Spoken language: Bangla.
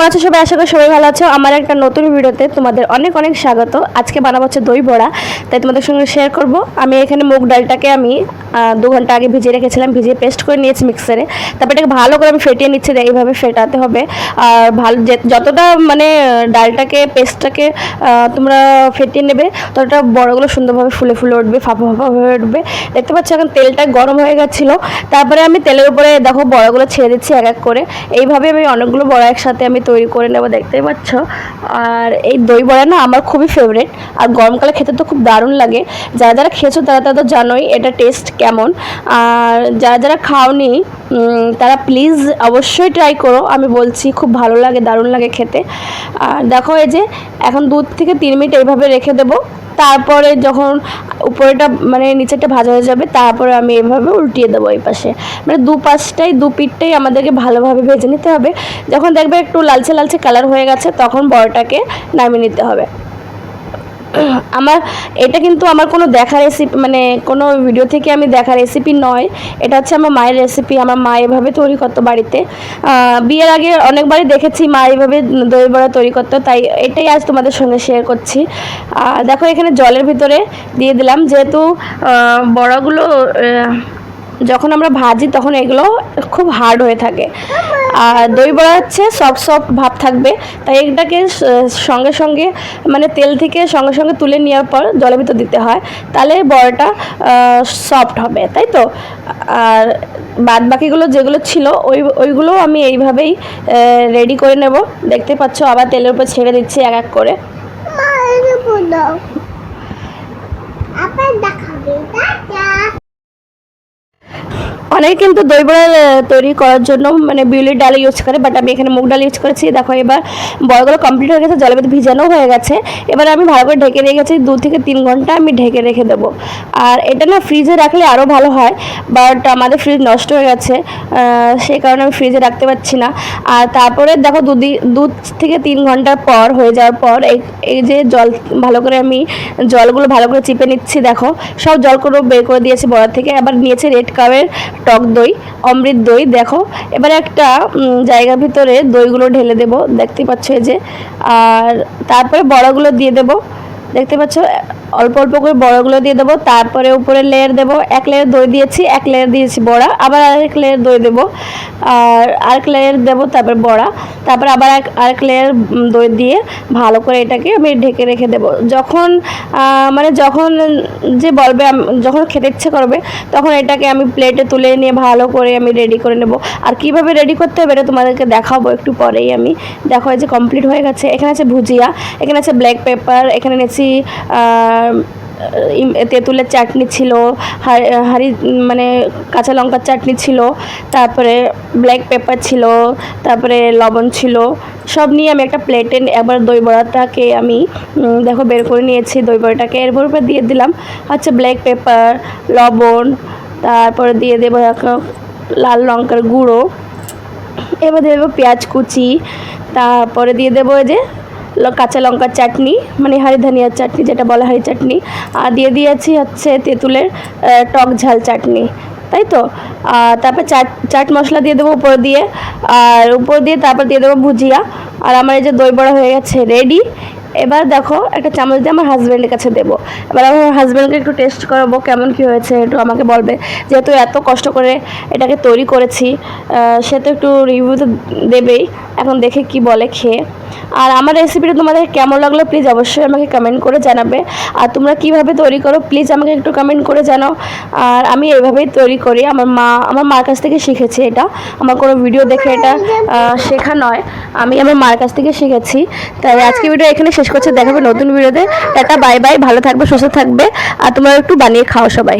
কেমন আছো সবাই? আশা করি সবাই ভালো আছো। আমার একটা নতুন ভিডিওতে তোমাদের অনেক অনেক স্বাগত। আজকে বানাবো হচ্ছে দই বড়া। তাই তোমাদের সঙ্গে শেয়ার করব। আমি এখানে মুগ ডালটাকে আমি দু ঘণ্টা আগে ভিজিয়ে রেখেছিলাম। ভিজিয়ে পেস্ট করে নিয়েছি মিক্সারে তারপর এটাকে ভালো করে আমি ফেটিয়ে নিচ্ছি। এইভাবে ফেটাতে হবে। আর ভালো যতটা মানে ডালটাকে পেস্টটাকে তোমরা ফেটিয়ে নেবে, ততটা বড়গুলো সুন্দরভাবে ফুলে ফুলে উঠবে, ফাঁপা ফাঁপা হয়ে উঠবে। দেখতে পাচ্ছ এখন তেলটা গরম হয়ে গেছিল। তারপরে আমি তেলের উপরে দেখো বড়গুলো ছেড়ে দিচ্ছি এক এক করে। এইভাবে আমি অনেকগুলো বড়া একসাথে আমি তৈরি করে নেব, দেখতেই পাচ্ছ। আর এই দই বড়া না আমার খুবই ফেভারেট আর গরমকালে খেতে তো খুব দারুণ লাগে। যারা যারা খেয়েছো তারা তারা তো জানোই এটা টেস্ট কেমন। আর যারা যারা খাওনি তারা প্লিজ অবশ্যই ট্রাই করো। আমি বলছি, খুব ভালো লাগে, দারুণ লাগে খেতে। আর দেখো এই যে, এখন দুধ থেকে তিন মিনিট এইভাবে রেখে দেবো। তারপরে যখন উপরেটা মানে নিচেরটা ভাজা হয়ে যাবে, তারপরে আমি এভাবে উল্টিয়ে দেবো এই পাশে। মানে দু পাশটাই, দু পিঠটাই আমাদেরকে ভালোভাবে ভেজে নিতে হবে। যখন দেখবে একটু লালচে লালচে কালার হয়ে গেছে, তখন বড়টাকে নামিয়ে নিতে হবে। আমার, এটা কিন্তু আমার কোনো দেখা রেসিপি মানে কোনো ভিডিও থেকে আমি দেখা রেসিপি নয়। এটা হচ্ছে আমার মায়ের রেসিপি আমার মা এভাবে তৈরি করতো বাড়িতে। বিয়ের আগে অনেকবারই দেখেছি মা এইভাবে দই বড়া তৈরি করতো, তাই এটাই আজ তোমাদের সঙ্গে শেয়ার করছি। দেখো এখানে জলের ভিতরে দিয়ে দিলাম, যেহেতু বড়াগুলো যখন আমরা ভাজি তখন এগুলো খুব হার্ড হয়ে থাকে। আর দই বড়া হচ্ছে সফট সফট ভাব থাকবে। তাই এটাকে সঙ্গে সঙ্গে মানে তেল থেকে সঙ্গে সঙ্গে তুলে নেওয়ার পর জলের ভিতর দিতে হয়। তাহলে বড়াটা সফট হবে, তাই তো? আর বাদ বাকিগুলো যেগুলো ছিল ওই, ওইগুলো আমি এইভাবেই রেডি করে নেব। দেখতে পাচ্ছ আবার তেলের উপর ছেড়ে দিচ্ছি এক এক করে। দেখাবে। অনেকে কিন্তু দই বড়া তৈরি করার জন্য মানে বিউলির ডাল ইউজ করে বাট আমি এখানে মুগ ডাল ইউজ করেছি। দেখো এবার বড়গুলো কমপ্লিট হয়ে গেছে, জলের মধ্যে ভিজানো হয়ে গেছে। এবার আমি ভালো করে ঢেকে রেখেছি দু থেকে তিন ঘণ্টা আমি ঢেকে রেখে দেবো। আর এটা না ফ্রিজে রাখলে আরও ভালো হয় বাট আমাদের ফ্রিজ নষ্ট হয়ে গেছে সেই কারণে আমি ফ্রিজে রাখতে পারছি না। আর তারপরে দেখো দু দি- থেকে তিন ঘণ্টার পর হয়ে যাওয়ার পর, এই যে জল, ভালো করে আমি জলগুলো ভালো করে চিপে নিচ্ছি, দেখো। সব জলগুলো বের করে দিয়েছি বড়ার থেকে, আবার নিয়েছে রেড কাপের টক দই, অমৃত দই, দেখো। এবারে একটা জায়গা জায়গার ভিতরে দইগুলো ঢেলে দেব, দেখতে পাচ্ছ এই যে। আর তারপরে বড়াগুলো দিয়ে দেব, দেখতে পাচ্ছ? অল্প অল্প করে বড়াগুলো দিয়ে দেবো, তারপরে উপরে লেয়ার দেবো, এক লেয়ার দই দিয়েছি, এক লেয়ার দিয়েছি বড়া, আবার আরেক লেয়ার দই দেবো, আর আরেক লেয়ার দেবো তারপর বড়া, তারপর আবার এক, আরেক লেয়ার দই দিয়ে ভালো করে এটাকে আমি ঢেকে রেখে দেবো। যখন মানে যখন যে বলবে যখন খেতে ইচ্ছে করবে, তখন এটাকে আমি প্লেটে তুলে নিয়ে ভালো করে আমি রেডি করে নেব। আর কীভাবে রেডি করতে হবে এটা তোমাদেরকে দেখাবো একটু পরেই আমি। দেখো যে কমপ্লিট হয়ে গেছে, এখানে আছে ভুজিয়া, এখানে আছে ব্ল্যাক পেপার এখানে নিয়েছি তেঁতুলের চাটনি ছিল, হাড়ি মানে কাঁচা লঙ্কার চাটনি ছিল, তারপরে ব্ল্যাক পেপার ছিল, তারপরে লবণ ছিল, সব নিয়ে আমি একটা প্লেটে একবার দই বড়াটাকে আমি দেখো বের করে নিয়েছি দই বড়াটাকে, এরপর দিয়ে দিলাম হচ্ছে ব্ল্যাক পেপার লবণ, তারপরে দিয়ে দেবো লাল লঙ্কার গুঁড়ো এবার দিয়ে দেবো পেঁয়াজ কুচি, তারপরে দিয়ে দেবো এই যে কাঁচা লঙ্কার চাটনি মানে হাড়ি ধনিয়ার চাটনি যেটা বলা হয় চাটনি। আর দিয়ে দিয়েছি হচ্ছে তেঁতুলের টক ঝাল চাটনি, তাই তো? তারপর চাট চাট মশলা দিয়ে দেবো উপর দিয়ে। আর উপর দিয়ে তারপর দিয়ে দেবো ভুজিয়া। আর আমার এই যে দই বড়া হয়ে গেছে রেডি এবার দেখো, একটা চামচ দিয়ে আমার হাজব্যান্ডের কাছে দেবো। এবার আমি আমার হাজব্যান্ডকে একটু টেস্ট করাবো, কেমন কী হয়েছে, একটু আমাকে বলবে। যেহেতু এত কষ্ট করে এটাকে তৈরি করেছি সে তো একটু রিভিউ তো দেবেই। এখন দেখে কি বলে খেয়ে। আর আমার রেসিপিটা তোমাদের কেমন লাগল প্লিজ অবশ্যই আমাকে কমেন্ট করে জানাবে। আর তোমরা কীভাবে তৈরি করো প্লিজ আমাকে একটু কমেন্ট করে জানাও। আর আমি এইভাবেই তৈরি করি। আমার মা, আমার মার কাছ থেকে শিখেছি এটা। আমার কোনো ভিডিও দেখে এটা শেখা নয়। আমি আমার মার কাছ থেকে শিখেছি। তাই আজকে ভিডিও এখানে শেষ করছি, দেখাবে নতুন ভিডিওতে। টাটা, বাই বাই, ভালো থাকবে, সুস্থ থাকবে। আর তোমরা একটু বানিয়ে খাও সবাই।